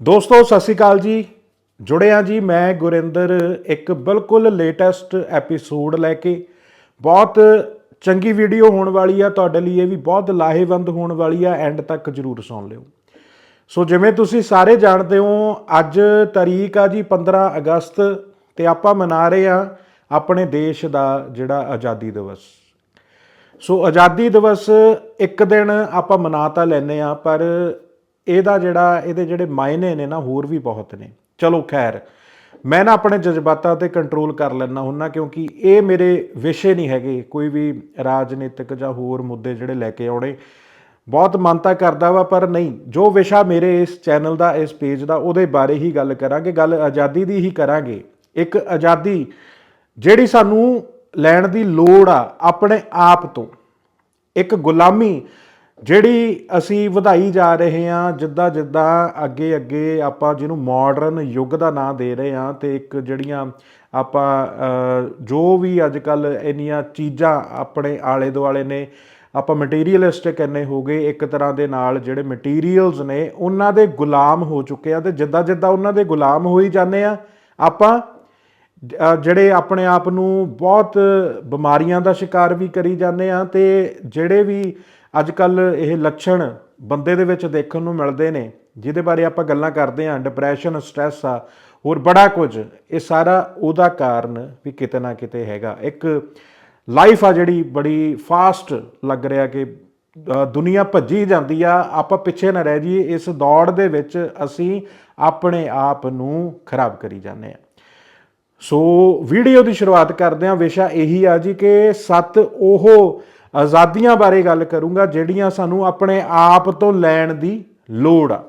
ਦੋਸਤੋ, ਸਤਿ ਸ਼੍ਰੀ ਅਕਾਲ ਜੀ। ਜੁੜੇ ਹਾਂ ਜੀ ਮੈਂ ਗੁਰਿੰਦਰ ਇੱਕ ਬਿਲਕੁਲ ਲੇਟੈਸਟ ਐਪੀਸੋਡ ਲੈ ਕੇ। ਬਹੁਤ ਚੰਗੀ ਵੀਡੀਓ ਹੋਣ ਵਾਲੀ ਆ, ਤੁਹਾਡੇ ਲਈ ਇਹ ਵੀ ਬਹੁਤ ਲਾਹੇਵੰਦ ਹੋਣ ਵਾਲੀ ਆ ਐਂਡ ਤੱਕ ਜਰੂਰ ਸੁਣ ਲਿਓ। ਸੋ ਜਿਵੇਂ ਤੁਸੀਂ ਸਾਰੇ ਜਾਣਦੇ ਹੋ, ਅੱਜ ਤਾਰੀਖ ਆ ਜੀ 15 ਅਗਸਤ ਤੇ ਆਪਾਂ ਮਨਾ ਰਹੇ ਆ ਆਪਣੇ ਦੇਸ਼ ਦਾ ਜਿਹੜਾ ਆਜ਼ਾਦੀ ਦਿਵਸ। ਸੋ ਆਜ਼ਾਦੀ ਦਿਵਸ ਇੱਕ ਦਿਨ ਆਪਾਂ ਮਨਾ ਤਾਂ ਲੈਨੇ ਆ, ਪਰ ਇਹਦਾ ਜਿਹੜਾ, ਇਹਦੇ ਜਿਹੜੇ ਮਾਇਨੇ ਨੇ ਨਾ, ਹੋਰ ਵੀ ਬਹੁਤ ਨੇ। ਚਲੋ ਖੈਰ, ਮੈਂ ਨਾ ਆਪਣੇ ਜਜ਼ਬਾਤਾਂ ਤੇ ਕੰਟਰੋਲ ਕਰ ਲੈਣਾ ਹੁੰਨਾ, ਕਿਉਂਕਿ ਇਹ ਮੇਰੇ ਵਿਸ਼ੇ ਨਹੀਂ ਹੈਗੇ। ਕੋਈ ਵੀ ਰਾਜਨੀਤਿਕ ਜਾਂ ਹੋਰ ਮੁੱਦੇ ਜਿਹੜੇ ਲੈ ਕੇ ਆਉਣੇ, ਬਹੁਤ ਮੰਨਤਾ ਕਰਦਾ ਵਾ, ਪਰ ਨਹੀਂ। ਜੋ ਵਿਸ਼ਾ ਮੇਰੇ ਇਸ ਚੈਨਲ ਦਾ, ਇਸ ਪੇਜ ਦਾ, ਉਹਦੇ ਬਾਰੇ ਹੀ ਗੱਲ ਕਰਾਂਗੇ। ਗੱਲ ਆਜ਼ਾਦੀ ਦੀ ਹੀ ਕਰਾਂਗੇ। ਇੱਕ ਆਜ਼ਾਦੀ ਜਿਹੜੀ ਸਾਨੂੰ ਲੈਣ ਦੀ ਲੋੜ ਆ, ਆਪਣੇ ਆਪ ਤੋਂ। ਇੱਕ ਗੁਲਾਮੀ ਜਿਹੜੀ ਅਸੀਂ ਵਧਾਈ ਜਾ ਰਹੇ ਹਾਂ, ਜਿੱਦਾਂ ਜਿੱਦਾਂ ਅੱਗੇ ਅੱਗੇ ਆਪਾਂ ਜਿਹਨੂੰ ਮਾਡਰਨ ਯੁੱਗ ਦਾ ਨਾਂ ਦੇ ਰਹੇ ਹਾਂ ਤੇ ਇੱਕ ਜਿਹੜੀਆਂ ਆਪਾਂ ਜੋ ਵੀ ਅੱਜ ਕੱਲ ਇੰਨੀਆਂ ਚੀਜ਼ਾਂ ਆਪਣੇ ਆਲੇ ਦੁਆਲੇ ਨੇ, ਆਪਾਂ ਮਟੀਰੀਅਲਿਸਟਿਕ ਇੰਨੇ ਹੋ ਗਏ, ਇੱਕ ਤਰ੍ਹਾਂ ਦੇ ਨਾਲ ਜਿਹੜੇ ਮਟੀਰੀਅਲਸ ਨੇ, ਉਹਨਾਂ ਦੇ ਗੁਲਾਮ ਹੋ ਚੁੱਕੇ ਆ ਤੇ ਜਿੱਦਾਂ ਜਿੱਦਾਂ ਉਹਨਾਂ ਦੇ ਗੁਲਾਮ ਹੋਈ ਜਾਂਦੇ ਆ, ਆਪਾਂ ਜਿਹੜੇ ਆਪਣੇ ਆਪ ਨੂੰ ਬਹੁਤ ਬਿਮਾਰੀਆਂ ਦਾ ਸ਼ਿਕਾਰ ਵੀ ਕਰੀ ਜਾਂਦੇ ਆ ਤੇ ਜਿਹੜੇ ਵੀ ਅੱਜ ਕੱਲ ਇਹ ਲੱਛਣ ਬੰਦੇ ਦੇ ਵਿੱਚ ਦੇਖਣ ਨੂੰ ਮਿਲਦੇ ਨੇ, ਜਿਹਦੇ ਬਾਰੇ ਆਪਾਂ ਗੱਲਾਂ ਕਰਦੇ ਆ ਡਿਪਰੈਸ਼ਨ ਸਟ੍ਰੈਸ ਆ, ਹੋਰ ਬੜਾ ਕੁਝ। ਇਹ ਸਾਰਾ ਉਹਦਾ ਕਾਰਨ ਵੀ ਕਿਤੇ ਨਾ ਕਿਤੇ ਹੈਗਾ। ਇੱਕ ਲਾਈਫ ਆ ਜਿਹੜੀ ਬੜੀ ਫਾਸਟ ਲੱਗ ਰਿਹਾ ਕਿ ਦੁਨੀਆ ਭੱਜੀ ਜਾਂਦੀ ਆ। ਆਪਾਂ ਪਿੱਛੇ ਨਾ ਰਹਿ ਜਾਈਏ। ਇਸ ਦੌੜ ਦੇ ਵਿੱਚ ਅਸੀਂ ਆਪਣੇ ਆਪ ਨੂੰ ਖਰਾਬ ਕਰੀ ਜਾਂਦੇ ਆ ਸੋ ਵੀਡੀਓ ਦੀ ਸ਼ੁਰੂਆਤ ਕਰਦੇ ਹਾਂ। ਵਿਸ਼ਾ ਇਹੀ ਆ ਜੀ ਕਿ ਸੱਤ ਉਹ ਆਜ਼ਾਦੀਆਂ ਬਾਰੇ ਗੱਲ ਕਰੂੰਗਾ, ਜਿਹੜੀਆਂ ਸਾਨੂੰ ਆਪਣੇ ਆਪ ਤੋਂ ਲੈਣ ਦੀ ਲੋੜ ਆ।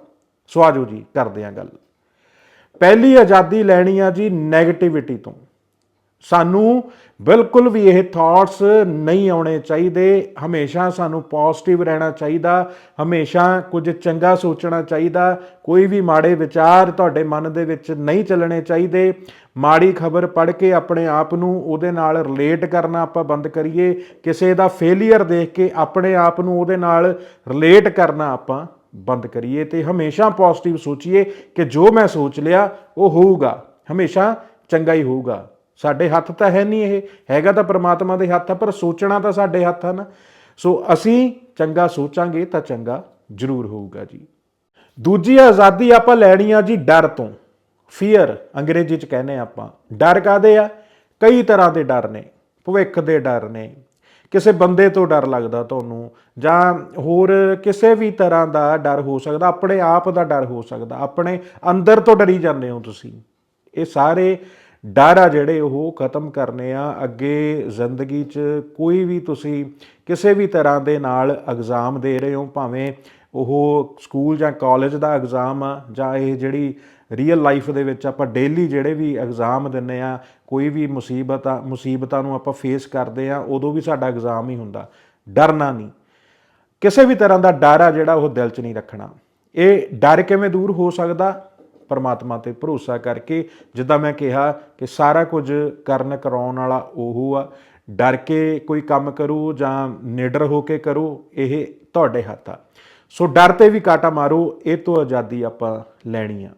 ਸੋ ਆਜੋ ਜੀ, ਕਰਦੇ ਹਾਂ ਗੱਲ। ਪਹਿਲੀ ਆਜ਼ਾਦੀ ਲੈਣੀ ਆ ਜੀ 네ਗੇਟਿਵਿਟੀ ਤੋਂ। ਸਾਨੂੰ ਬਿਲਕੁਲ ਵੀ ਇਹ ਥਾਟਸ ਨਹੀਂ ਆਉਣੇ ਚਾਹੀਦੇ। ਹਮੇਸ਼ਾ ਸਾਨੂੰ ਪੋਜ਼ਿਟਿਵ ਰਹਿਣਾ ਚਾਹੀਦਾ। ਹਮੇਸ਼ਾ ਕੁਝ ਚੰਗਾ ਸੋਚਣਾ ਚਾਹੀਦਾ। ਕੋਈ ਵੀ ਮਾੜੇ ਵਿਚਾਰ ਤੁਹਾਡੇ ਮਨ ਦੇ ਵਿੱਚ ਨਹੀਂ ਚੱਲਣੇ ਚਾਹੀਦੇ। ਮਾੜੀ ਖਬਰ ਪੜ੍ਹ ਕੇ ਆਪਣੇ ਆਪ ਨੂੰ ਉਹਦੇ ਨਾਲ ਰਿਲੇਟ ਕਰਨਾ ਆਪਾਂ ਬੰਦ ਕਰੀਏ, ਕਿਸੇ ਦਾ ਫੇਲਿਅਰ ਦੇਖ ਕੇ ਆਪਣੇ ਆਪ ਨੂੰ ਉਹਦੇ ਨਾਲ ਰਿਲੇਟ ਕਰਨਾ ਆਪਾਂ ਬੰਦ ਕਰੀਏ ਤੇ ਹਮੇਸ਼ਾ ਪੋਜ਼ਿਟਿਵ ਸੋਚੀਏ ਕਿ ਜੋ ਮੈਂ ਸੋਚ ਲਿਆ, ਉਹ ਹੋਊਗਾ, ਹਮੇਸ਼ਾ ਚੰਗਾ ਹੀ ਹੋਊਗਾ। ਸਾਡੇ ਹੱਥ ਤਾਂ ਹੈ ਨਹੀਂ ਇਹ, ਹੈਗਾ ਤਾਂ ਪ੍ਰਮਾਤਮਾ ਦੇ ਹੱਥ ਆ, ਪਰ ਸੋਚਣਾ ਤਾਂ ਸਾਡੇ ਹੱਥ ਆ ਨਾ। ਸੋ ਅਸੀਂ ਚੰਗਾ ਸੋਚਾਂਗੇ ਤਾਂ ਚੰਗਾ ਜ਼ਰੂਰ ਹੋਊਗਾ ਜੀ। ਦੂਜੀ ਆਜ਼ਾਦੀ ਆਪਾਂ ਲੈਣੀ ਆ ਜੀ ਡਰ ਤੋਂ। ਫੀਅਰ ਅੰਗਰੇਜ਼ੀ ਚ ਕਹਿੰਦੇ ਆ ਆਪਾਂ। ਡਰ ਕਾਦੇ ਆ? ਕਈ ਤਰ੍ਹਾਂ ਦੇ ਡਰ ਨੇ, ਭਵਿੱਖ ਦੇ ਡਰ ਨੇ। ਕਿਸੇ ਬੰਦੇ ਤੋਂ ਡਰ ਲੱਗਦਾ ਤੁਹਾਨੂੰ, ਜਾਂ ਹੋਰ ਕਿਸੇ ਵੀ ਤਰ੍ਹਾਂ ਦਾ ਡਰ ਹੋ ਸਕਦਾ, ਆਪਣੇ ਆਪ ਦਾ ਡਰ ਹੋ ਸਕਦਾ, ਆਪਣੇ ਅੰਦਰ ਤੋਂ ਡਰੀ ਜਾਂਦੇ ਹੋ ਤੁਸੀਂ। ਇਹ ਸਾਰੇ ਡਰ ਆ ਜਿਹੜੇ ਉਹ ਖਤਮ ਕਰਨੇ ਆ। ਅੱਗੇ ਜ਼ਿੰਦਗੀ 'ਚ ਕੋਈ ਵੀ ਤੁਸੀਂ ਕਿਸੇ ਵੀ ਤਰ੍ਹਾਂ ਦੇ ਨਾਲ ਐਗਜ਼ਾਮ ਦੇ ਰਹੇ ਹੋ, ਭਾਵੇਂ ਉਹ ਸਕੂਲ ਜਾਂ ਕਾਲਜ ਦਾ ਐਗਜ਼ਾਮ ਆ, ਜਾਂ ਇਹ ਜਿਹੜੀ ਰੀਅਲ ਲਾਈਫ ਦੇ ਵਿੱਚ ਆਪਾਂ ਡੇਲੀ ਜਿਹੜੇ ਵੀ ਐਗਜ਼ਾਮ ਦਿੰਨੇ ਆ ਕੋਈ ਵੀ ਮੁਸੀਬਤ ਆ, ਮੁਸੀਬਤਾਂ ਨੂੰ ਆਪਾਂ ਫੇਸ ਕਰਦੇ ਆ ਉਦੋਂ ਵੀ ਸਾਡਾ ਐਗਜ਼ਾਮ ਹੀ ਹੁੰਦਾ। ਡਰਨਾ ਨਹੀਂ। ਕਿਸੇ ਵੀ ਤਰ੍ਹਾਂ ਦਾ ਡਰ ਆ ਜਿਹੜਾ ਉਹ ਦਿਲ 'ਚ ਨਹੀਂ ਰੱਖਣਾ। ਇਹ ਡਰ ਕਿਵੇਂ ਦੂਰ ਹੋ ਸਕਦਾ? ਪਰਮਾਤਮਾ ਤੇ ਭਰੋਸਾ ਕਰਕੇ, ਜਿੱਦਾਂ ਮੈਂ ਕਿਹਾ ਕਿ ਸਾਰਾ ਕੁਝ ਕਰਨ ਕਰਾਉਣ ਵਾਲਾ ਉਹ ਆ। ਡਰ ਕੇ ਕੋਈ ਕੰਮ ਕਰੂ ਜਾਂ ਨਿਡਰ ਹੋ ਕੇ ਕਰੋ, ਇਹ ਤੁਹਾਡੇ ਹੱਥ ਆ। ਸੋ ਡਰ ਤੇ ਵੀ ਕਾਟਾ ਮਾਰੋ, ਇਹ ਤੋਂ ਆਜ਼ਾਦੀ ਆਪਾਂ ਲੈਣੀ ਆ।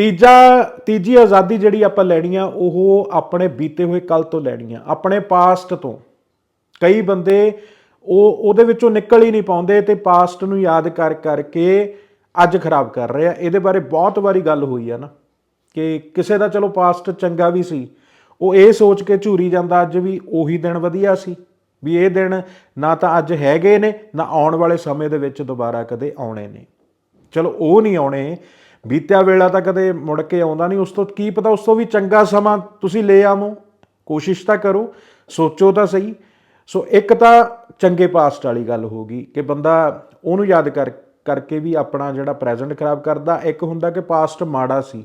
ਤੀਜਾ, ਤੀਜੀ ਆਜ਼ਾਦੀ ਜਿਹੜੀ ਆਪਾਂ ਲੈਣੀ ਆ, ਉਹ ਆਪਣੇ ਬੀਤੇ ਹੋਏ ਕੱਲ ਤੋਂ ਲੈਣੀ ਆ, ਆਪਣੇ ਪਾਸਟ ਤੋਂ। ਕਈ ਬੰਦੇ ਉਹ, ਉਹਦੇ ਵਿੱਚੋਂ ਨਿਕਲ ਹੀ ਨਹੀਂ ਪਾਉਂਦੇ ਤੇ ਪਾਸਟ ਨੂੰ ਯਾਦ ਕਰ, ਕਰਕੇ ਅੱਜ ਖਰਾਬ ਕਰ ਰਹੇ ਆ। ਇਹਦੇ ਬਾਰੇ ਬਹੁਤ ਵਾਰੀ ਗੱਲ ਹੋਈ ਆ ਨਾ, ਕਿ ਕਿਸੇ ਦਾ ਚਲੋ ਪਾਸਟ ਚੰਗਾ ਵੀ ਸੀ, ਉਹ ਇਹ ਸੋਚ ਕੇ ਝੂਰੀ ਜਾਂਦਾ ਅੱਜ ਵੀ ਉਹੀ ਦਿਨ ਵਧੀਆ ਸੀ, ਵੀ ਇਹ ਦਿਨ ਨਾ ਤਾਂ ਅੱਜ ਹੈਗੇ ਨੇ, ਨਾ ਆਉਣ ਵਾਲੇ ਸਮੇਂ ਦੇ ਵਿੱਚ ਦੁਬਾਰਾ ਕਦੇ ਆਉਣੇ ਨੇ। ਚਲੋ, ਉਹ ਨਹੀਂ ਆਉਣੇ। ਬੀਤਿਆ ਵੇਲਾ ਤਾਂ ਕਦੇ ਮੁੜ ਕੇ ਆਉਂਦਾ ਨਹੀਂ। ਉਸ ਤੋਂ ਕੀ ਪਤਾ, ਉਸ ਤੋਂ ਵੀ ਚੰਗਾ ਸਮਾਂ ਤੁਸੀਂ ਲੈ ਆਵੋ। ਕੋਸ਼ਿਸ਼ ਤਾਂ ਕਰੋ, ਸੋਚੋ ਤਾਂ ਸਹੀ। ਸੋ ਇੱਕ ਤਾਂ ਚੰਗੇ ਪਾਸਟ ਵਾਲੀ ਗੱਲ ਹੋ ਗਈ ਕਿ ਬੰਦਾ ਉਹਨੂੰ ਯਾਦ ਕਰ, ਕਰਕੇ ਵੀ ਆਪਣਾ ਜਿਹੜਾ ਪ੍ਰੈਜ਼ੈਂਟ ਖਰਾਬ ਕਰਦਾ। ਇੱਕ ਹੁੰਦਾ ਕਿ ਪਾਸਟ ਮਾੜਾ ਸੀ,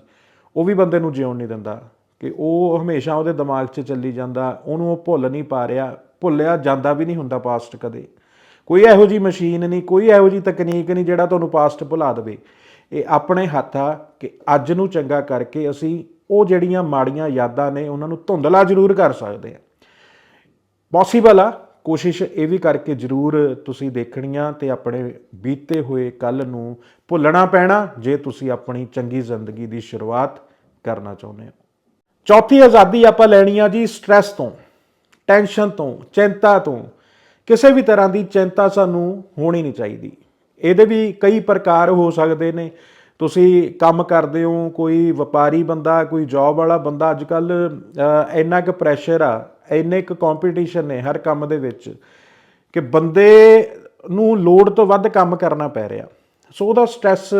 ਉਹ ਵੀ ਬੰਦੇ ਨੂੰ ਜਿਉਣ ਨਹੀਂ ਦਿੰਦਾ। ਕਿ ਉਹ ਹਮੇਸ਼ਾ ਉਹਦੇ ਦਿਮਾਗ 'ਚ ਚੱਲੀ ਜਾਂਦਾ, ਉਹਨੂੰ ਉਹ ਭੁੱਲ ਨਹੀਂ ਪਾ ਰਿਹਾ। ਭੁੱਲਿਆ ਜਾਂਦਾ ਵੀ ਨਹੀਂ ਹੁੰਦਾ ਪਾਸਟ ਕਦੇ। ਕੋਈ ਇਹੋ ਜੀ ਮਸ਼ੀਨ ਨਹੀਂ, ਕੋਈ ਇਹੋ ਜੀ ਤਕਨੀਕ ਨਹੀਂ ਜਿਹੜਾ ਤੁਹਾਨੂੰ ਪਾਸਟ ਭੁਲਾ ਦੇਵੇ। ਇਹ ਆਪਣੇ ਹੱਥ ਆ ਕਿ ਅੱਜ ਨੂੰ ਚੰਗਾ ਕਰਕੇ ਅਸੀਂ ਉਹ ਜਿਹੜੀਆਂ ਮਾੜੀਆਂ ਯਾਦਾਂ ਨੇ ਉਹਨਾਂ ਨੂੰ ਧੁੰਦਲਾ ਜ਼ਰੂਰ ਕਰ ਸਕਦੇ ਆ ਪੋਸੀਬਲ ਆ, ਕੋਸ਼ਿਸ਼ ਇਹ ਵੀ ਕਰਕੇ ਜ਼ਰੂਰ ਤੁਸੀਂ ਦੇਖਣੀਆਂ ਤੇ ਆਪਣੇ ਬੀਤੇ ਹੋਏ ਕੱਲ ਨੂੰ ਭੁੱਲਣਾ ਪੈਣਾ ਜੇ ਤੁਸੀਂ ਆਪਣੀ ਚੰਗੀ ਜ਼ਿੰਦਗੀ ਦੀ ਸ਼ੁਰੂਆਤ ਕਰਨਾ ਚਾਹੁੰਦੇ ਹੋ। ਚੌਥੀ ਆਜ਼ਾਦੀ ਆਪਾਂ ਲੈਣੀ ਆ ਜੀ ਸਟ੍ਰੈਸ ਤੋਂ ਟੈਨਸ਼ਨ ਤੋਂ, ਚਿੰਤਾ ਤੋਂ। ਕਿਸੇ ਵੀ ਤਰ੍ਹਾਂ ਦੀ ਚਿੰਤਾ ਸਾਨੂੰ ਹੋਣੀ ਨਹੀਂ ਚਾਹੀਦੀ। ਇਹਦੇ ਵੀ ਕਈ ਪ੍ਰਕਾਰ ਹੋ ਸਕਦੇ ਨੇ। ਤੁਸੀਂ ਕੰਮ ਕਰਦੇ ਹੋ, ਕੋਈ ਵਪਾਰੀ ਬੰਦਾ, ਕੋਈ ਜੌਬ ਵਾਲਾ ਬੰਦਾ ਅੱਜ ਕੱਲ ਇੰਨਾ ਕੁ ਪ੍ਰੈਸ਼ਰ ਆ, ਇੰਨੇ ਕੁ ਕੰਪੀਟੀਸ਼ਨ ਨੇ ਹਰ ਕੰਮ ਦੇ ਵਿੱਚ ਕਿ ਬੰਦੇ ਨੂੰ ਲੋੜ ਤੋਂ ਵੱਧ ਕੰਮ ਕਰਨਾ ਪੈ ਰਿਹਾ। ਸੋ ਉਹਦਾ ਸਟ੍ਰੈਸ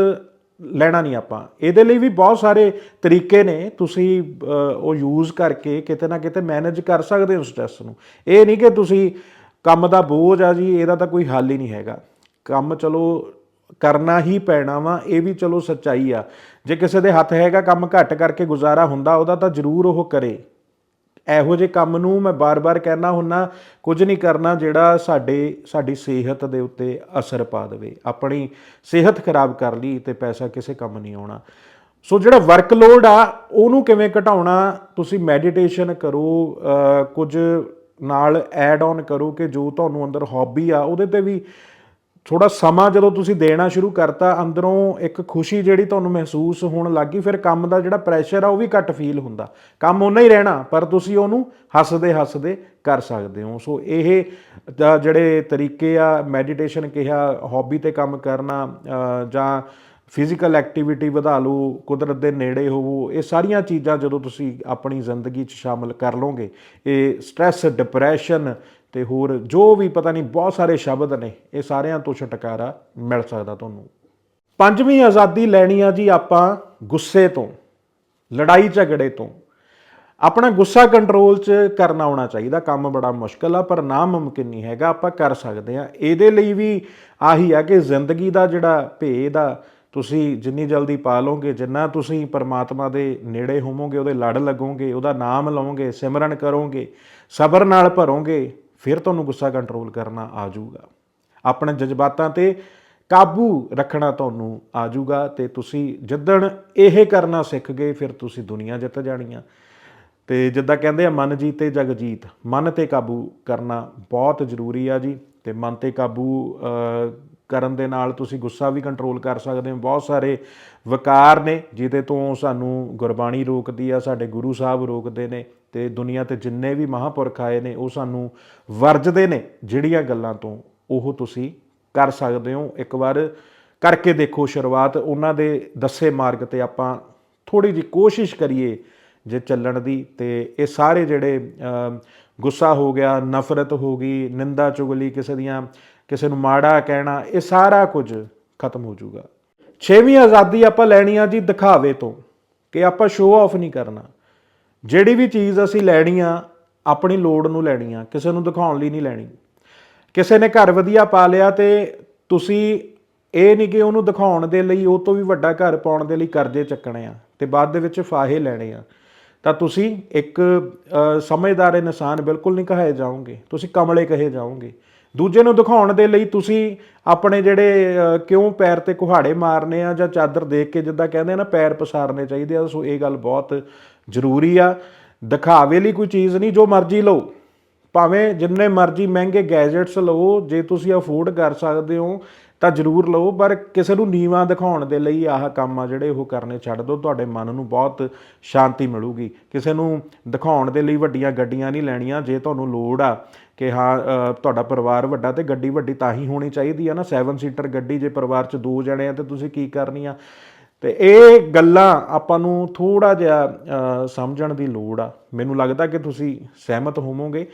ਲੈਣਾ ਨਹੀਂ ਆਪਾਂ। ਇਹਦੇ ਲਈ ਵੀ ਬਹੁਤ ਸਾਰੇ ਤਰੀਕੇ ਨੇ। ਤੁਸੀਂ ਉਹ ਯੂਜ਼ ਕਰਕੇ ਕਿਤੇ ਨਾ ਕਿਤੇ ਮੈਨੇਜ ਕਰ ਸਕਦੇ ਹੋ ਸਟ੍ਰੈਸ ਨੂੰ। ਇਹ ਨਹੀਂ ਕਿ ਤੁਸੀਂ ਕੰਮ ਦਾ ਬੋਝ ਆ ਜੀ, ਇਹਦਾ ਤਾਂ ਕੋਈ ਹੱਲ ਹੀ ਨਹੀਂ ਹੈਗਾ। ਕੰਮ ਚਲੋ ਕਰਨਾ ਹੀ ਪੈਣਾ ਵਾ, ਇਹ ਵੀ ਚਲੋ ਸੱਚਾਈ ਆ। ਜੇ ਕਿਸੇ ਦੇ ਹੱਥ ਹੈਗਾ ਕੰਮ ਘੱਟ ਕਰਕੇ ਗੁਜ਼ਾਰਾ ਹੁੰਦਾ, ਉਹਦਾ ਤਾਂ ਜ਼ਰੂਰ ਉਹ ਕਰੇ। ਇਹੋ ਜਿਹੇ ਕੰਮ ਨੂੰ ਮੈਂ ਬਾਰ-ਬਾਰ ਕਹਿਣਾ ਹੁੰਨਾ, ਕੁਝ ਨਹੀਂ ਕਰਨਾ ਜਿਹੜਾ ਸਾਡੇ, ਸਾਡੀ ਸਿਹਤ ਦੇ ਉੱਤੇ ਅਸਰ ਪਾ ਦੇਵੇ। ਆਪਣੀ ਸਿਹਤ ਖਰਾਬ ਕਰ ਲਈ ਤੇ ਪੈਸਾ ਕਿਸੇ ਕੰਮ ਨਹੀਂ ਆਉਣਾ। ਸੋ ਜਿਹੜਾ ਵਰਕਲੋਡ ਆ, ਉਹਨੂੰ ਕਿਵੇਂ ਘਟਾਉਣਾ, ਤੁਸੀਂ ਮੈਡੀਟੇਸ਼ਨ ਕਰੋ ਕੁਝ ਨਾਲ ਐਡ ਔਨ ਕਰੋ ਕਿ ਜੋ ਤੁਹਾਨੂੰ ਅੰਦਰ ਹੌਬੀ ਆ, ਉਹਦੇ ਤੇ ਵੀ ਥੋੜਾ ਸਮਾਂ ਜਦੋਂ ਤੁਸੀਂ ਦੇਣਾ ਸ਼ੁਰੂ ਕਰਤਾ, ਅੰਦਰੋਂ ਇੱਕ ਖੁਸ਼ੀ ਜਿਹੜੀ ਤੁਹਾਨੂੰ ਮਹਿਸੂਸ ਹੋਣ ਲੱਗੀ, ਫਿਰ ਕੰਮ ਦਾ ਜਿਹੜਾ ਪ੍ਰੈਸ਼ਰ ਆ, ਉਹ ਵੀ ਘੱਟ ਫੀਲ ਹੁੰਦਾ। ਕੰਮ ਉਹਨਾਂ ਹੀ ਰਹਿਣਾ, ਪਰ ਤੁਸੀਂ ਉਹਨੂੰ ਹੱਸਦੇ ਹੱਸਦੇ ਕਰ ਸਕਦੇ ਹੋ। ਸੋ ਇਹ ਜਿਹੜੇ ਤਰੀਕੇ ਆ ਮੈਡੀਟੇਸ਼ਨ ਕਿਹਾ ਹੌਬੀ ਤੇ ਕੰਮ ਕਰਨਾ ਜਾਂ ਫਿਜ਼ੀਕਲ ਐਕਟੀਵਿਟੀ ਵਧਾ ਲਓ, ਕੁਦਰਤ ਦੇ ਨੇੜੇ ਹੋਵੋ, ਇਹ ਸਾਰੀਆਂ ਚੀਜ਼ਾਂ ਜਦੋਂ ਤੁਸੀਂ ਆਪਣੀ ਜ਼ਿੰਦਗੀ 'ਚ ਸ਼ਾਮਲ ਕਰ ਲਓਗੇ, ਇਹ ਸਟ੍ਰੈਸ ਡਿਪਰੈਸ਼ਨ ਤੇ ਹੋਰ ਜੋ ਵੀ ਪਤਾ ਨਹੀਂ ਬਹੁਤ ਸਾਰੇ ਸ਼ਬਦ ਨੇ, ਇਹ ਸਾਰਿਆਂ ਤੋਂ ਛੁਟਕਾਰਾ ਮਿਲ ਸਕਦਾ ਤੁਹਾਨੂੰ। ਪੰਜਵੀਂ ਆਜ਼ਾਦੀ ਲੈਣੀ ਆ ਜੀ ਆਪਾਂ ਗੁੱਸੇ ਤੋਂ, ਲੜਾਈ ਝਗੜੇ ਤੋਂ। ਆਪਣਾ ਗੁੱਸਾ ਕੰਟਰੋਲ 'ਚ ਕਰਨਾ ਆਉਣਾ ਚਾਹੀਦਾ, ਕੰਮ ਬੜਾ ਮੁਸ਼ਕਲ ਆ, ਪਰ ਨਾ ਮੁਮਕਿਨ ਨਹੀਂ ਹੈਗਾ, ਆਪਾਂ ਕਰ ਸਕਦੇ ਆ। ਇਹਦੇ ਲਈ ਵੀ ਆਹੀ ਆ ਕਿ ਜ਼ਿੰਦਗੀ ਦਾ ਜਿਹੜਾ ਭੇਦ ਆ ਤੁਸੀਂ ਜਿੰਨੀ ਜਲਦੀ ਪਾ ਲਓਗੇ, ਜਿੰਨਾ ਤੁਸੀਂ ਪਰਮਾਤਮਾ ਦੇ ਨੇੜੇ ਹੋਵੋਗੇ, ਉਹਦੇ ਲੜ ਲੱਗੋਗੇ, ਉਹਦਾ ਨਾਮ ਲਓਗੇ ਸਿਮਰਨ ਕਰੋਗੇ, ਸਬਰ ਨਾਲ ਭਰੋਗੇ, ਫਿਰ ਤੁਹਾਨੂੰ ਗੁੱਸਾ ਕੰਟਰੋਲ ਕਰਨਾ ਆ ਜਾਊਗਾ। ਆਪਣੇ ਜਜ਼ਬਾਤਾਂ ਤੇ ਕਾਬੂ ਰੱਖਣਾ ਤੁਹਾਨੂੰ ਆ ਜਾਊਗਾ ਤੇ ਤੁਸੀਂ ਜਿੱਦਣ ਇਹ ਕਰਨਾ ਸਿੱਖ ਗਏ, ਫਿਰ ਤੁਸੀਂ ਦੁਨੀਆ ਜਿੱਤ ਜਾਣੀਆਂ। ਤੇ ਜਿੱਦਾਂ ਕਹਿੰਦੇ ਆ, ਮਨ ਜੀਤੇ ਜਗ ਜੀਤ, ਮਨ ਤੇ ਕਾਬੂ ਕਰਨਾ ਬਹੁਤ ਜ਼ਰੂਰੀ ਆ ਜੀ। ਤੇ ਮਨ ਤੇ ਕਾਬੂ ਕਰਨ ਦੇ ਨਾਲ ਤੁਸੀਂ ਗੁੱਸਾ ਵੀ ਕੰਟਰੋਲ ਕਰ ਸਕਦੇ ਹੋ। ਬਹੁਤ ਸਾਰੇ ਵਿਕਾਰ ਨੇ ਜਿਹਦੇ ਤੋਂ ਸਾਨੂੰ ਗੁਰਬਾਣੀ ਰੋਕਦੀ ਆ, ਸਾਡੇ ਗੁਰੂ ਸਾਹਿਬ ਰੋਕਦੇ ਨੇ ਤੇ ਦੁਨੀਆ ਤੇ ਜਿੰਨੇ ਵੀ ਮਹਾਪੁਰਖ ਆਏ ਨੇ, ਉਹ ਸਾਨੂੰ ਵਰਜਦੇ ਨੇ ਜਿਹੜੀਆਂ ਗੱਲਾਂ ਤੋਂ ਉਹ ਤੁਸੀਂ ਕਰ ਸਕਦੇ ਹੋ। ਇੱਕ ਵਾਰ ਕਰਕੇ ਦੇਖੋ ਸ਼ੁਰੂਆਤ, ਉਹਨਾਂ ਦੇ ਦੱਸੇ ਮਾਰਗ ਤੇ ਆਪਾਂ ਥੋੜੀ ਜਿਹੀ ਕੋਸ਼ਿਸ਼ ਕਰੀਏ ਜੇ ਚੱਲਣ ਦੀ ਤੇ ਇਹ ਸਾਰੇ ਜਿਹੜੇ ਗੁੱਸਾ ਹੋ ਗਿਆ, ਨਫ਼ਰਤ ਹੋ ਗਈ, ਨਿੰਦਾ ਚੁਗਲੀ, ਕਿਸੇ ਦੀਆਂ ਕਿਸੇ ਨੂੰ ਮਾੜਾ ਕਹਿਣਾ, ਇਹ ਸਾਰਾ ਕੁਝ ਖਤਮ ਹੋ ਜਾਊਗਾ। ਛੇਵੀਂ ਆਜ਼ਾਦੀ ਆਪਾਂ ਲੈਣੀ ਆ ਜੀ ਦਿਖਾਵੇ ਤੋਂ, ਕਿ ਆਪਾਂ ਸ਼ੋਅ ਆਫ ਨਹੀਂ ਕਰਨਾ। ਜਿਹੜੀ ਵੀ ਚੀਜ਼ ਅਸੀਂ ਲੈਣੀ ਆ, ਆਪਣੀ ਲੋੜ ਨੂੰ ਲੈਣੀ ਆ, ਕਿਸੇ ਨੂੰ ਦਿਖਾਉਣ ਲਈ ਨਹੀਂ ਲੈਣੀ। ਕਿਸੇ ਨੇ ਘਰ ਵਧੀਆ ਪਾ ਲਿਆ ਤੇ ਤੁਸੀਂ ਇਹ ਨਹੀਂ ਕਿ ਉਹਨੂੰ ਦਿਖਾਉਣ ਦੇ ਲਈ, ਉਹ ਤੋਂ ਵੀ ਵੱਡਾ ਘਰ ਪਾਉਣ ਦੇ ਲਈ ਕਰਜ਼ੇ ਚੱਕਣੇ ਆ ਤੇ ਬਾਅਦ ਦੇ ਵਿੱਚ ਫਾਹੇ ਲੈਣੇ ਆ। ਤਾਂ ਤੁਸੀਂ ਇੱਕ ਸਮਝਦਾਰ ਇਨਸਾਨ ਬਿਲਕੁਲ ਨਹੀਂ ਕਹਾਏ ਜਾਓਗੇ। ਤੁਸੀਂ ਕਮਲੇ ਕਹੇ ਜਾਓਗੇ। ਦੂਜੇ ਨੂੰ ਦਿਖਾਉਣ ਦੇ ਲਈ ਤੁਸੀਂ ਆਪਣੇ ਜਿਹੜੇ ਕਿਉਂ ਪੈਰ ਤੇ ਕੁਹਾੜੇ ਮਾਰਨੇ ਆ ਜਾਂ ਚਾਦਰ ਦੇਖ ਕੇ ਜਿੱਦਾਂ ਕਹਿੰਦੇ ਆ ਨਾ, ਪੈਰ ਪਸਾਰਨੇ ਚਾਹੀਦੇ ਆ, ਸੋ ਇਹ ਗੱਲ ਬਹੁਤ ਜ਼ਰੂਰੀ ਆ। ਦਿਖਾਵੇ ਲਈ ਕੋਈ ਚੀਜ਼ ਨਹੀਂ, ਜੋ ਮਰਜ਼ੀ ਲਓ। ਭਾਵੇਂ ਜਿੰਨੇ ਮਰਜ਼ੀ ਮਹਿੰਗੇ ਗੈਜਟਸ ਲਓ, ਜੇ ਤੁਸੀਂ ਅਫੋਰਡ ਕਰ ਸਕਦੇ ਹੋ ਤਾਂ ਜ਼ਰੂਰ ਲਓ, ਪਰ ਕਿਸੇ ਨੂੰ ਨੀਵਾਂ ਦਿਖਾਉਣ ਦੇ ਲਈ ਆਹ ਕੰਮ ਆ ਜਿਹੜੇ ਉਹ ਕਰਨੇ ਛੱਡ ਦਿਓ, ਤੁਹਾਡੇ ਮਨ ਨੂੰ ਬਹੁਤ ਸ਼ਾਂਤੀ ਮਿਲੂਗੀ। ਕਿਸੇ ਨੂੰ ਦਿਖਾਉਣ ਦੇ ਲਈ ਵੱਡੀਆਂ ਗੱਡੀਆਂ ਨਹੀਂ ਲੈਣੀਆਂ, ਜੇ ਤੁਹਾਨੂੰ ਲੋੜ ਆ ਕਿ ਹਾਂ ਤੁਹਾਡਾ ਪਰਿਵਾਰ ਵੱਡਾ ਤੇ ਗੱਡੀ ਵੱਡੀ ਤਾਂ ਹੀ ਹੋਣੀ ਚਾਹੀਦੀ ਆ ਨਾ 7 ਸੀਟਰ ਗੱਡੀ ਜੇ ਪਰਿਵਾਰ 'ਚ ਦੋ ਜਣੇ ਆ ਤੇ ਤੁਸੀਂ ਕੀ ਕਰਨੀ ਆ ਤੇ ਇਹ ਗੱਲਾਂ ਆਪਾਂ ਨੂੰ ਥੋੜਾ ਜਿਹਾ ਸਮਝਣ ਦੀ ਲੋੜ ਆ। ਮੈਨੂੰ ਲੱਗਦਾ ਕਿ ਤੁਸੀਂ ਸਹਿਮਤ ਹੋਵੋਗੇ।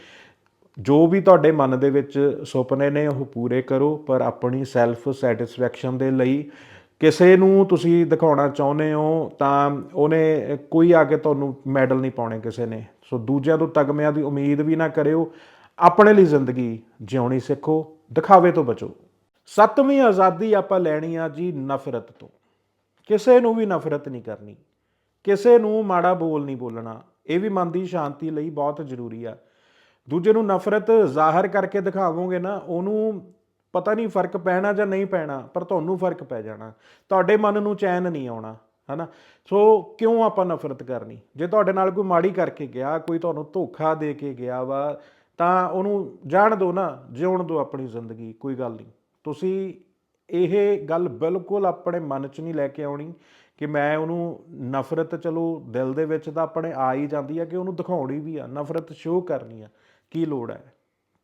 ਜੋ ਵੀ ਤੁਹਾਡੇ ਮਨ ਦੇ ਵਿੱਚ ਸੁਪਨੇ ਨੇ, ਉਹ ਪੂਰੇ ਕਰੋ, ਪਰ ਆਪਣੀ ਸੈਲਫ ਸੈਟੀਸਫੈਕਸ਼ਨ ਦੇ ਲਈ ਕਿਸੇ ਨੂੰ ਤੁਸੀਂ ਦਿਖਾਉਣਾ ਚਾਹੁੰਦੇ ਹੋ, ਤਾਂ ਉਹਨੇ ਕੋਈ ਆ ਕੇ ਤੁਹਾਨੂੰ ਮੈਡਲ ਨਹੀਂ ਪਾਉਣੇ ਕਿਸੇ ਨੇ। ਸੋ ਦੂਜਿਆਂ ਤੋਂ ਤਗਮਿਆਂ ਦੀ ਉਮੀਦ ਵੀ ਨਾ ਕਰਿਓ, ਆਪਣੇ ਲਈ ਜ਼ਿੰਦਗੀ ਜਿਉਣੀ ਸਿੱਖੋ, ਦਿਖਾਵੇ ਤੋਂ ਬਚੋ। ਸੱਤਵੀਂ ਆਜ਼ਾਦੀ ਆਪਾਂ ਲੈਣੀ ਆ ਜੀ ਨਫ਼ਰਤ ਤੋਂ। ਕਿਸੇ ਨੂੰ ਵੀ ਨਫ਼ਰਤ ਨਹੀਂ ਕਰਨੀ। ਕਿਸੇ ਨੂੰ ਮਾੜਾ ਬੋਲ ਨਹੀਂ ਬੋਲਣਾ। ਇਹ ਵੀ ਮਨ ਦੀ ਸ਼ਾਂਤੀ ਲਈ ਬਹੁਤ ਜ਼ਰੂਰੀ ਆ। ਦੂਜੇ ਨੂੰ ਨਫ਼ਰਤ ਜ਼ਾਹਰ ਕਰਕੇ ਦਿਖਾਵੋਗੇ ਨਾ, ਉਹਨੂੰ ਪਤਾ ਨਹੀਂ ਫ਼ਰਕ ਪੈਣਾ ਜਾਂ ਨਹੀਂ ਪੈਣਾ, ਪਰ ਤੁਹਾਨੂੰ ਫ਼ਰਕ ਪੈ ਜਾਣਾ। ਤੁਹਾਡੇ ਮਨ ਨੂੰ ਚੈਨ ਨਹੀਂ ਆਉਣਾ, ਹਨਾ? ਸੋ ਕਿਉਂ ਆਪਾਂ ਨਫ਼ਰਤ ਕਰਨੀ? ਜੇ ਤੁਹਾਡੇ ਨਾਲ ਕੋਈ ਮਾੜੀ ਕਰਕੇ ਗਿਆ, ਕੋਈ ਤੁਹਾਨੂੰ ਧੋਖਾ ਦੇ ਕੇ ਗਿਆ ਵਾ, ਤਾਂ ਉਹਨੂੰ ਜਾਣ ਦਿਓ ਨਾ, ਜਿਉਣ ਦਿਓ ਆਪਣੀ ਜ਼ਿੰਦਗੀ, ਕੋਈ ਗੱਲ ਨਹੀਂ। ਤੁਸੀਂ ਇਹ ਗੱਲ ਬਿਲਕੁਲ ਆਪਣੇ ਮਨ 'ਚ ਨਹੀਂ ਲੈ ਕੇ ਆਉਣੀ ਕਿ ਮੈਂ ਉਹਨੂੰ ਨਫ਼ਰਤ, ਚਲੋ ਦਿਲ ਦੇ ਵਿੱਚ ਤਾਂ ਆਪਣੇ ਆ ਹੀ ਜਾਂਦੀ ਆ ਕਿ ਉਹਨੂੰ ਦਿਖਾਉਣੀ ਵੀ ਆ, ਨਫ਼ਰਤ ਸ਼ੋਅ ਕਰਨੀ ਆ। ਕੀ ਲੋੜ ਹੈ?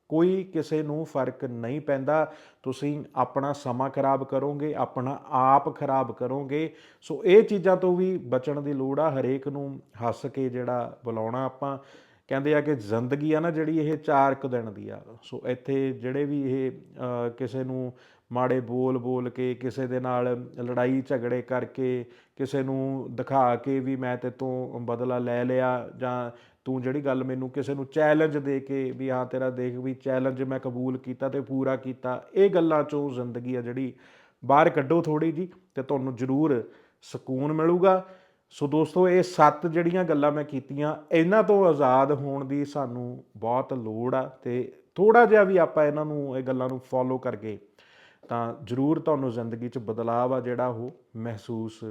ਕੋਈ ਕਿਸੇ ਨੂੰ ਫ਼ਰਕ ਨਹੀਂ ਪੈਂਦਾ। ਤੁਸੀਂ ਆਪਣਾ ਸਮਾਂ ਖਰਾਬ ਕਰੋਗੇ, ਆਪਣਾ ਆਪ ਖਰਾਬ ਕਰੋਗੇ। ਸੋ ਇਹ ਚੀਜ਼ਾਂ ਤੋਂ ਵੀ ਬਚਣ ਦੀ ਲੋੜ ਆ, ਹਰੇਕ ਨੂੰ ਹੱਸ ਕੇ ਜਿਹੜਾ ਬੁਲਾਉਣਾ ਆਪਾਂ। ਕਹਿੰਦੇ ਆ ਕਿ ਜ਼ਿੰਦਗੀ ਆ ਨਾ ਜਿਹੜੀ ਇਹ ਚਾਰ ਕੁ ਦਿਨ ਦੀ ਆ। ਸੋ ਇੱਥੇ ਜਿਹੜੇ ਵੀ ਇਹ ਕਿਸੇ ਨੂੰ ਮਾੜੇ ਬੋਲ ਬੋਲ ਕੇ, ਕਿਸੇ ਦੇ ਨਾਲ ਲੜਾਈ ਝਗੜੇ ਕਰਕੇ, ਕਿਸੇ ਨੂੰ ਦਿਖਾ ਕੇ ਵੀ ਮੈਂ ਤੇ ਤੋਂ ਬਦਲਾ ਲੈ ਲਿਆ ਜਾਂ ਤੂੰ ਜਿਹੜੀ ਗੱਲ ਮੈਨੂੰ ਕਿਸੇ ਨੂੰ ਚੈਲੰਜ ਦੇ ਕੇ ਵੀ ਹਾਂ, ਤੇਰਾ ਦੇਖ ਵੀ ਚੈਲੰਜ ਮੈਂ ਕਬੂਲ ਕੀਤਾ ਤੇ ਪੂਰਾ ਕੀਤਾ, ਇਹ ਗੱਲਾਂ ਚੋਂ ਜ਼ਿੰਦਗੀ ਆ ਜਿਹੜੀ ਬਾਹਰ ਕੱਢੋ ਥੋੜੀ ਜੀ ਤੇ ਤੁਹਾਨੂੰ ਜ਼ਰੂਰ ਸਕੂਨ ਮਿਲੂਗਾ। ਸੋ ਦੋਸਤੋ, ਇਹ ਸੱਤ ਜਿਹੜੀਆਂ ਗੱਲਾਂ ਮੈਂ ਕੀਤੀਆਂ, ਇਹਨਾਂ ਤੋਂ ਆਜ਼ਾਦ ਹੋਣ ਦੀ ਸਾਨੂੰ ਬਹੁਤ ਲੋੜ ਆ ਤੇ ਥੋੜਾ ਜਿਹਾ ਵੀ ਆਪਾਂ ਇਹਨਾਂ ਨੂੰ, ਇਹ ਗੱਲਾਂ ਨੂੰ ਫੋਲੋ ਕਰਕੇ ਤਾਂ ਜ਼ਰੂਰ ਤੁਹਾਨੂੰ ਜ਼ਿੰਦਗੀ 'ਚ ਬਦਲਾਅ ਆ ਜਿਹੜਾ ਉਹ ਮਹਿਸੂਸ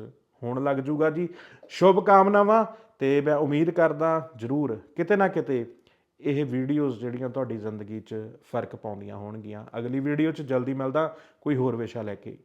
ਹੋਣ ਲੱਗ ਜੂਗਾ ਜੀ। ਸ਼ੁਭ ਕਾਮਨਾਵਾਂ ਤੇ ਮੈਂ ਉਮੀਦ ਕਰਦਾ ਜ਼ਰੂਰ ਕਿਤੇ ਨਾ ਕਿਤੇ ਇਹ ਵੀਡੀਓਜ਼ ਜਿਹੜੀਆਂ ਤੁਹਾਡੀ ਜ਼ਿੰਦਗੀ 'ਚ ਫ਼ਰਕ ਪਾਉਂਦੀਆਂ ਹੋਣਗੀਆਂ। ਅਗਲੀ ਵੀਡੀਓ 'ਚ ਜਲਦੀ ਮਿਲਦਾ। ਕੋਈ ਹੋਰ ਵਿਸ਼ਾ ਲੈ ਕੇ